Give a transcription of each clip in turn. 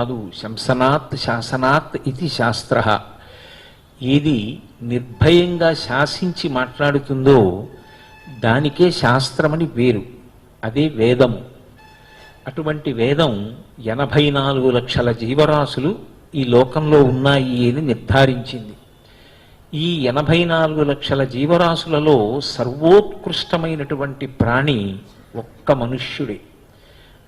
కాదు శంసనాత్ శాసనాత్ ఇది శాస్త్ర. ఏది నిర్భయంగా శాసించి మాట్లాడుతుందో దానికే శాస్త్రమని వేరు. అదే వేదము అటువంటి వేదం ఎనభై నాలుగు లక్షల జీవరాశులు ఈ లోకంలో ఉన్నాయి అని నిర్ధారించింది. ఈ ఎనభై నాలుగు లక్షల జీవరాశులలో సర్వోత్కృష్టమైనటువంటి ప్రాణి ఒక్క మనుష్యుడే.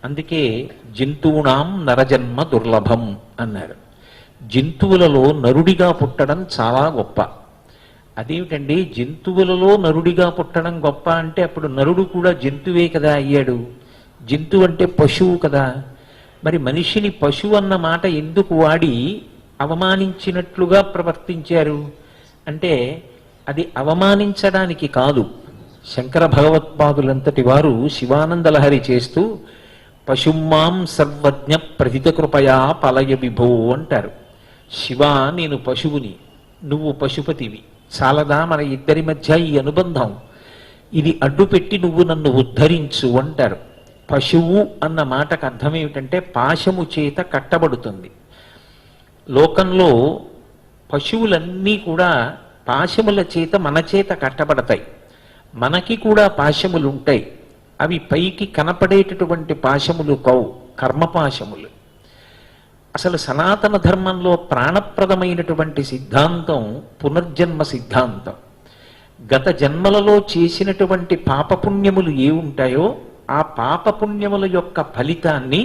అందుకే జంతువునాం నరజన్మ దుర్లభం అన్నారు. జంతువులలో నరుడిగా పుట్టడం చాలా గొప్ప. అదేమిటండి? జంతువులలో నరుడిగా పుట్టడం గొప్ప అంటే అప్పుడు నరుడు కూడా జంతువే కదా అయ్యాడు. జంతువు అంటే పశువు కదా. మరి మనిషిని పశువు అన్న మాట ఎందుకు వాడి అవమానించినట్లుగా ప్రవర్తించారు? అంటే అది అవమానించడానికి కాదు. శంకర భగవత్పాదులంతటి వారు శివానందలహరి చేస్తూ పశుమాం సర్వజ్ఞ ప్రహిత కృపయా పలయ విభో అంటారు. శివ నేను పశువుని నువ్వు పశుపతివి. చాలదా మన ఇద్దరి మధ్య ఈ అనుబంధం? ఇది అడ్డుపెట్టి నువ్వు నన్ను ఉద్ధరించు అంటారు. పశువు అన్న మాటకు అర్థం ఏమిటంటే పాశము చేత కట్టబడుతుంది. లోకంలో పశువులన్నీ కూడా పాశముల చేత మన చేత కట్టబడతాయి. మనకి కూడా పాశములు ఉంటాయి అవి పైకి కనపడేటటువంటి పాశములు కవు కర్మపాశములు. అసలు సనాతన ధర్మంలో ప్రాణప్రదమైనటువంటి సిద్ధాంతం పునర్జన్మ సిద్ధాంతం. గత జన్మలలో చేసినటువంటి పాపపుణ్యములు ఏ ఉంటాయో ఆ పాపపుణ్యముల యొక్క ఫలితాన్ని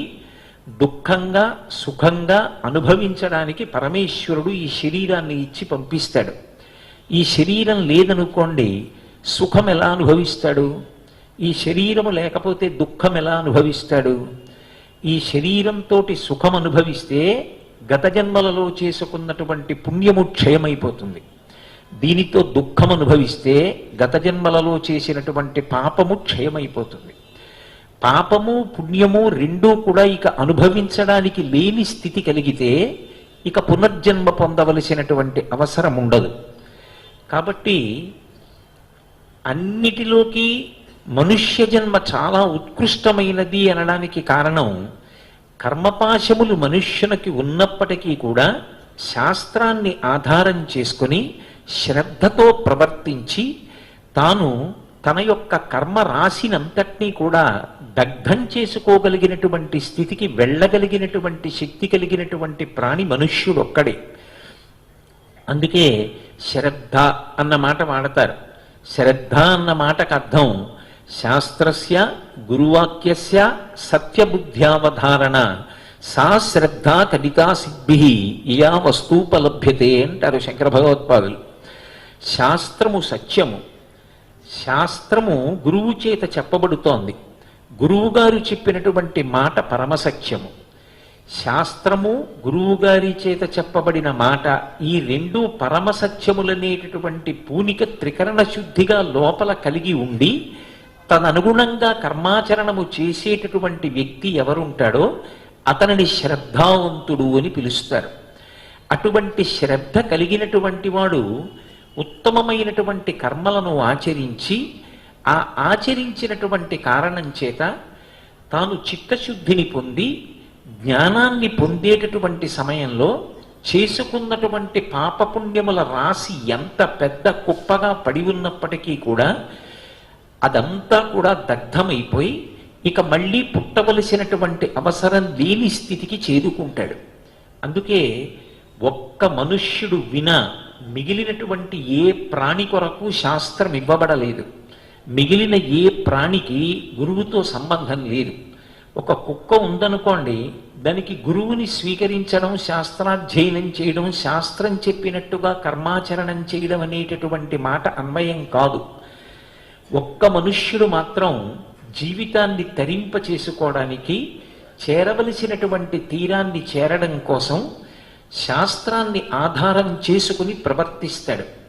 దుఃఖంగా సుఖంగా అనుభవించడానికి పరమేశ్వరుడు ఈ శరీరాన్ని ఇచ్చి పంపిస్తాడు. ఈ శరీరం లేదనుకోండి సుఖం ఎలా అనుభవిస్తాడు? ఈ శరీరము లేకపోతే దుఃఖం ఎలా అనుభవిస్తాడు? ఈ శరీరంతో సుఖం అనుభవిస్తే గత జన్మలలో చేసుకున్నటువంటి పుణ్యము క్షయమైపోతుంది. దీనితో దుఃఖం అనుభవిస్తే గత జన్మలలో చేసినటువంటి పాపము క్షయమైపోతుంది. పాపము పుణ్యము రెండూ కూడా ఇక అనుభవించడానికి లేని స్థితి కలిగితే ఇక పునర్జన్మ పొందవలసినటువంటి అవసరం ఉండదు. కాబట్టి అన్నిటిలోకి మనుష్య జన్మ చాలా ఉత్కృష్టమైనది అనడానికి కారణం కర్మపాశములు మనుష్యునికి ఉన్నప్పటికీ కూడా శాస్త్రాన్ని ఆధారం చేసుకొని శ్రద్ధతో ప్రవర్తించి తాను తన యొక్క కర్మ రాసినంతటినీ కూడా దగ్ధం చేసుకోగలిగినటువంటి స్థితికి వెళ్ళగలిగినటువంటి శక్తి కలిగినటువంటి ప్రాణి మనుష్యుడొక్కడే. అందుకే శ్రద్ధ అన్న మాట వాడతారు. శ్రద్ధ అన్న మాటకు అర్థం శాస్త్రస్య గురువాక్యస్య సత్యబుద్ధ్యావధారణ. సా శ్రద్ధ కవితా సిద్ధి ఇయా వస్తూపలభ్యతే అంటారు శంకర భగవత్పాదులు. శాస్త్రము సత్యము. శాస్త్రము గురువు చేత చెప్పబడుతోంది. గురువుగారు చెప్పినటువంటి మాట పరమసత్యము శాస్త్రము గురువుగారి చేత చెప్పబడిన మాట ఈ రెండు పరమసత్యములనేటటువంటి పూనిక త్రికరణ శుద్ధిగా లోపల కలిగి ఉండి తదనుగుణంగా కర్మాచరణము చేసేటటువంటి వ్యక్తి ఎవరుంటాడో అతనిని శ్రద్ధావంతుడు అని పిలుస్తారు. అటువంటి శ్రద్ధ కలిగినటువంటి వాడు ఉత్తమమైనటువంటి కర్మలను ఆచరించి ఆ ఆచరించినటువంటి కారణం చేత తాను చిత్తశుద్ధిని పొంది జ్ఞానాన్ని పొందేటటువంటి సమయంలో చేసుకున్నటువంటి పాపపుణ్యముల రాశి ఎంత పెద్ద కుప్పగా పడి ఉన్నప్పటికీ కూడా అదంతా కూడా దగ్ధమైపోయి ఇక మళ్ళీ పుట్టవలసినటువంటి అవసరం లేని స్థితికి చేరుకుంటాడు అందుకే ఒక్క మనుష్యుడు విన మిగిలినటువంటి ఏ ప్రాణి కొరకు శాస్త్రం ఇవ్వబడలేదు. మిగిలిన ఏ ప్రాణికి గురువుతో సంబంధం లేదు. ఒక కుక్క ఉందనుకోండి దానికి గురువుని స్వీకరించడం శాస్త్రాధ్యయనం చేయడం శాస్త్రం చెప్పినట్టుగా కర్మాచరణం చేయడం అనేటటువంటి మాట అన్వయం కాదు. ఒక్క మనుష్యుడు మాత్రం జీవితాన్ని తరింప చేసుకోవడానికి చేరవలసినటువంటి తీరాన్ని చేరడం కోసం శాస్త్రాన్ని ఆధారం చేసుకుని ప్రవర్తిస్తాడు.